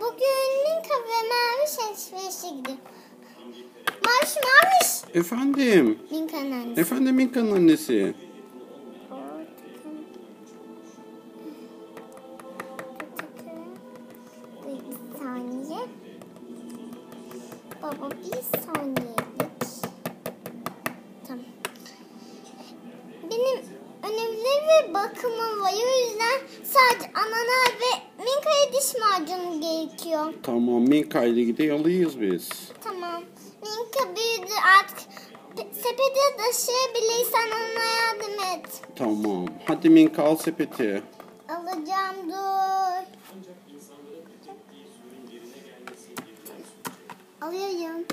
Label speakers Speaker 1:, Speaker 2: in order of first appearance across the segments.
Speaker 1: bugün Minka ve Maviş alışverişe gidiyor. Maviş Maviş.
Speaker 2: Efendim.
Speaker 1: Minka'nın annesi.
Speaker 2: Efendim Minka'nın annesi.
Speaker 1: Bir saniye. Baba bir saniyelik. Tamam. Benim önemli ve bakımım var. O yüzden sadece ananas diş macunu gerekiyor.
Speaker 2: Tamam Minka ile gidiyoruz biz.
Speaker 1: Tamam. Minka büyüdü artık. Pe- Sepete taşıyabilirsen ona yardım et.
Speaker 2: Tamam. Hadi Minka al sepeti.
Speaker 1: Alacağım dur. Alıyorum.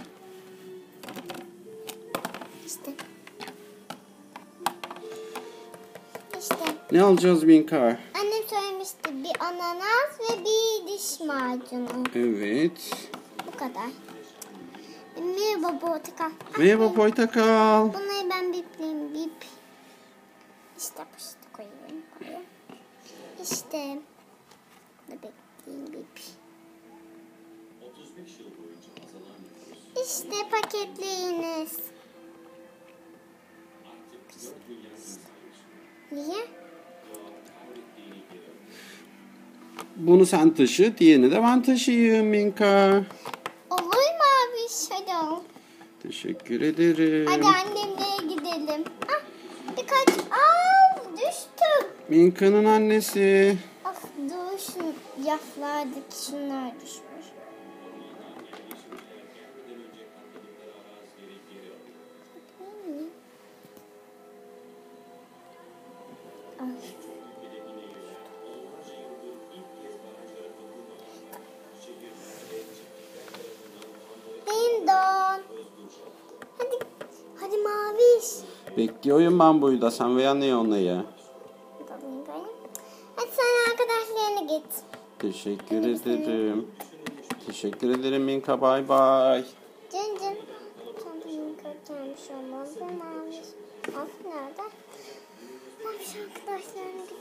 Speaker 1: İşte. İşte.
Speaker 2: Ne alacağız Minka?
Speaker 1: Ananas ve bir diş macunu.
Speaker 2: Evet.
Speaker 1: Bu kadar. Merhaba Portakal.
Speaker 2: Merhaba Portakal.
Speaker 1: Bunları ben bipleyeyim bip. İşte poşete koyayım. koyayım. İşte. Da bekleyeyim bip. İşte paketleyiniz. Niye?
Speaker 2: Bunu sen taşı, diğerini de ben taşıyayım Minka.
Speaker 1: Olur mu abi? Hadi al.
Speaker 2: Teşekkür ederim.
Speaker 1: Hadi annemlere gidelim. Ah, birkaç... Aa, düştüm.
Speaker 2: Minka'nın annesi.
Speaker 1: Of dur şu yaflardaki şunlar düşmüş. Ay.
Speaker 2: Bekliyorum ben burada. Sen veya ne
Speaker 1: böyle. Hadi sen arkadaşlarına git.
Speaker 2: Teşekkür ederim. Teşekkür ederim Minka. Bay bay.
Speaker 1: Cın cın. Çantamı kaçırmış olmaz. Ve maviş. Of nerede? Maviş arkadaşlarına git.